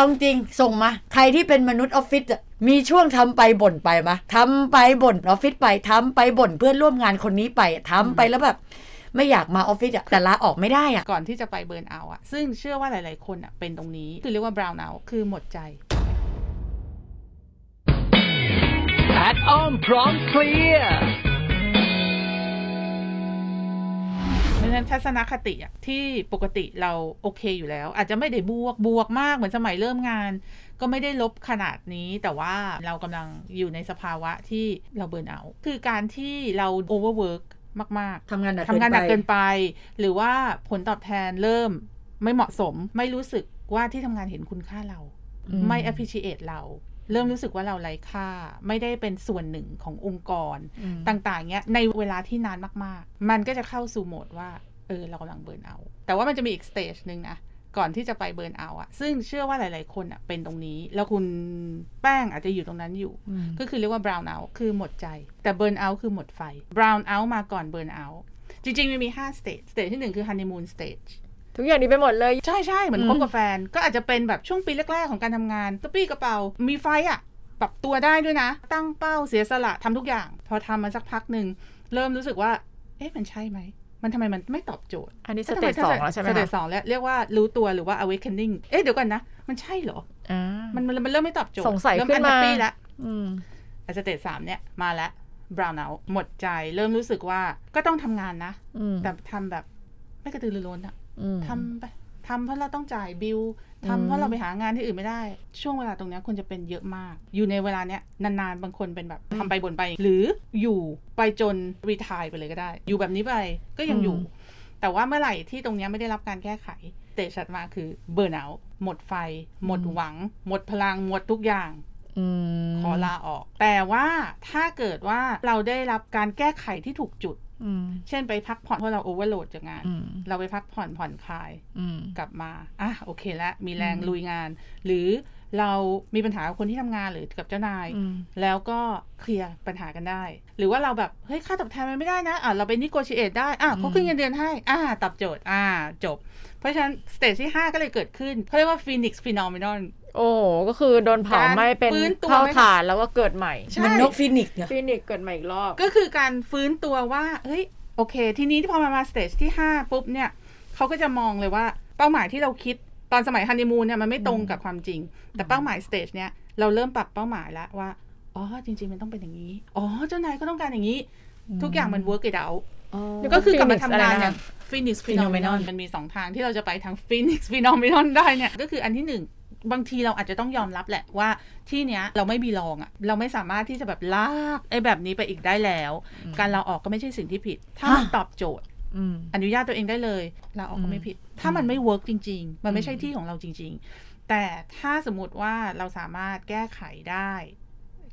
เอาจริงส่งมา ใครที่เป็นมนุษย์ออฟฟิศอะมีช่วงทำไปบ่นไปมะทำไปบ่นออฟฟิศไปทำไปบ่นเพื่อนร่วมงานคนนี้ไปทำไปแล้วแบบไม่อยากมาออฟฟิศอะแต่ลาออกไม่ได้อะก่อนที่จะไปเบิร์นเอาท์อะซึ่งเชื่อว่าหลาย ๆ คนอะเป็นตรงนี้คือเรียกว่า brown out คือหมดใจแพทอ้อมพร้อมเคลียร์ะฉะนั้นทัศนคติอะที่ปกติเราโอเคอยู่แล้ว อาจจะไม่ได้บวกบวกมากเหมือนสมัยเริ่มงาน ก็ไม่ได้ลบขนาดนี้ แต่ว่าเรากำลังอยู่ในสภาวะที่เราเบิร์นเอาท์คือการที่เราโอเวอร์เวิร์กมาก ๆ ทำงานหนักทำงานหนักเกิเกินนไปไป หรือว่าผลตอบแทนเริ่มไม่เหมาะสม ไม่รู้สึกว่าที่ทำงานเห็นคุณค่าเราอืมไม่ appreciate เรา เริ่มรู้สึกว่าเราไร้ค่า ไม่ได้เป็นส่วนหนึ่งขององค์กรอืมต่างๆเนี้ยในเวลาที่นานมากๆ มันก็จะเข้าสู่โหมดว่าเออเรากำลังเบิร์นเอา แต่ว่ามันจะมีอีกสเตจหนึ่งนะก่อนที่จะไปเบิร์นเอาอะซึ่งเชื่อว่าหลาย ๆ คนอะเป็นตรงนี้ แล้วคุณแป้งอาจจะอยู่ตรงนั้นอยู่อืมก็คือเรียกว่า brown out คือหมดใจ แต่ burn out คือหมดไฟ brown out มาก่อน burn out จริง ๆ มันมี5 stage stage ที่ 1 คือ honeymoon stage ทุกอย่างนี้ไปหมดเลย ใช่ใช่เหมือนอืมคบกับแฟน ก็อาจจะเป็นแบบช่วงปีแรกๆของการทำงานกระปี้กระเป๋ามีไฟอะปรับตัวได้ด้วยนะ ตั้งเป้าเสียสละทำทุกอย่าง พอทำมาสักพักหนึ่งเริ่มรู้สึกว่า เอ๊ะมันใช่ไหมมันทำไมมันไม่ตอบโจทย์ อันนี้สเตจสองแล้วใช่ไหมสเตจคะสองแล้วเรียกว่ารู้ตัวหรือว่า awakening เอ๊ะเดี๋ยวก่อนนะ มันใช่เหรออ่ามันมันมันเริ่มไม่ตอบโจทย์ สงสัยเริ่มขึ้นมา unhappy แล้วอืมสเตจสามเนี่ยมาแล้ว brown out หมดใจ เริ่มรู้สึกว่าก็ต้องทำงานนะอืมแต่ทำแบบไม่กระตือรือร้นอะอืม ทำไปทำเพราะเราต้องจ่ายบิลอืมทำเพราะเราไปหางานที่อื่นไม่ได้ ช่วงเวลาตรงเนี้ยควรจะเป็นเยอะมาก อยู่ในเวลาเนี้ยนานๆ บางคนเป็นแบบทำไปบ่นไป หรืออยู่ไปจนรีทายไปเลยก็ได้ อยู่แบบนี้ไปก็ยังอยู่ แต่ว่าเมื่อไหร่ที่ตรงเนี้ยไม่ได้รับการแก้ไขสเตจถัดมาคือเบิร์นเอาหมดไฟ หมดหวัง หมดพลังหมดทุกอย่างอืมขอลาออก แต่ว่าถ้าเกิดว่าเราได้รับการแก้ไขที่ถูกจุดอืม เช่นไปพักผ่อนเพราะเราโอเวอร์โหลดจากงานอืมเราไปพักผ่อนผ่อนคลายอืมกลับมาอะโอเคแล้วมีแรงอืมลุยงาน หรือ เรามีปัญหากับคนที่ทำงานหรือกับเจ้านายอืมแล้วก็เคลียร์ปัญหากันได้ หรือว่าเราแบบเฮ้ยค่าตอบแทนมันไม่ได้นะอะเราไปนิโกชิเอตได้อะเขาขึ้นเงินเดือนให้อะตอบโจทย์อะจบ เพราะฉะนั้นสเตจที่ 5 ก็เลยเกิดขึ้นเขาเรียกว่าฟีนิกซ์ฟีนอมินอนโอ้โหก็คือโดนเผาไหม้เป็นการฟื้นตัวเท่าไม่ฐานแล้วก็เกิดใหม่ใช่มันนกฟินิกซ์เนี่ยฟินิกซ์เกิดใหม่อีกรอบ ก็คือการฟื้นตัวว่าเฮ้ยโอเค ทีนี้พอมามาสเตจที่ 5 ปุ๊บเนี่ยเขาก็จะมองเลยว่าเป้าหมายที่เราคิด ตอนสมัยฮันนีมูนเนี่ยมันไม่ตรงกับความจริง แต่เป้าหมายสเตจเนี่ยเราเริ่มปรับเป้าหมายแล้วว่าอ๋อจริง ๆ มันต้องเป็นอย่างนี้ อ๋อเจ้านายก็ต้องการอย่างนี้ ทุกอย่างมัน work it out เดี๋ยวก็คือกลับมา Phoenix ทำอะไรงานนะอย่าง Phoenix Phenomenon Phenomenon มันมีสองทางที่เราจะไปทาง Phoenix Phenomenon ได้เนี่ย ก็คืออันที่หนึ่งบางทีเราอาจจะต้องยอมรับแหละว่าที่เนี้ยเราไม่บีลองอะ่ะเราไม่สามารถที่จะแบบลากไอ้แบบนี้ไปอีกได้แล้ว การเราออกก็ไม่ใช่สิ่งที่ผิด ถ้ามันฮะตอบโจทย์ อืมอนุญาตตัวเองได้เลยลาออกก็ไม่ผิด ถ้ามันไม่เวิร์กจริง ๆ มันไม่ใช่ที่ของเราจริง ๆ แต่ถ้าสมมติว่าเราสามารถแก้ไขได้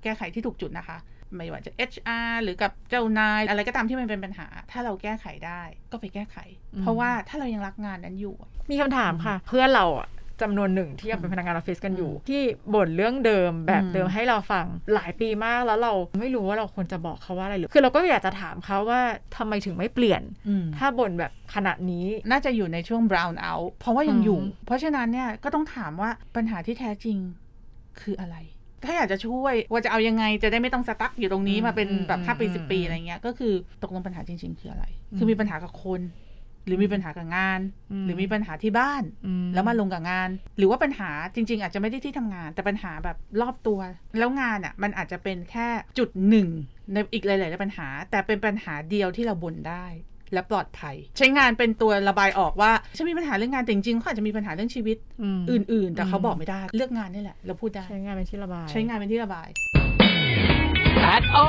แก้ไขที่ถูกจุดนะคะ ไม่ว่าจะ HR หรือกับเจ้านาย อะไรก็ตามที่มันเป็นปัญหา ถ้าเราแก้ไขได้ก็ไปแก้ไขอืมเพราะว่าถ้าเรายังรักงานนั้นอยู่อะมีคำถามค่ะ เพื่อนเราอะ จำนวนหนึ่งที่ยังเป็นพนักงานออฟฟิศกันอยู่ ที่บ่นเรื่องเดิมแบบอืมเดิมให้เราฟังหลายปีมากแล้วเราไม่รู้ว่าเราควรจะบอกเขาว่าอะไรหรือคือเราก็อยากจะถามเขาว่าทำไมถึงไม่เปลี่ยน ถ้าบ่นแบบขนาดนี้น่าจะอยู่ในช่วง brown out เพราะว่ายังอยู่อืมเพราะฉะนั้นเนี่ยก็ต้องถามว่าปัญหาที่แท้จริงคืออะไร ถ้าอยากจะช่วยว่าจะเอายังไงจะได้ไม่ต้องสตั๊กอยู่ตรงนี้มาเป็นแบบห้าปีสิบปีอะไรเงี้ยก็คือตกลงปัญหาจริง ๆ คืออะไร คือมีปัญหากับคน หรือมีปัญหากับงานอืมหรือมีปัญหาที่บ้านอืแล้วมาลงกับงาน หรือว่าปัญหาจริง ๆ อาจจะไม่ได้ที่ทำงาน แต่ปัญหาแบบรอบตัว แล้วงานอะมันอาจจะเป็นแค่จุดหนึ่งในอีกหลาย ๆ ปัญหา แต่เป็นปัญหาเดียวที่เราบ่นได้และปลอดภัย ใช้งานเป็นตัวระบายออกว่าฉันมีปัญหาเรื่องงานแต่จริงๆเขาอาจจะมีปัญหาเรื่องชีวิตมอื่น ๆ แต่เขาอืมบอกไม่ได้เลือกงานนี่แหละ เราพูดได้ใช้งานเป็นที่ระบาย ใช้งานเป็นที่ระบายแพทอ้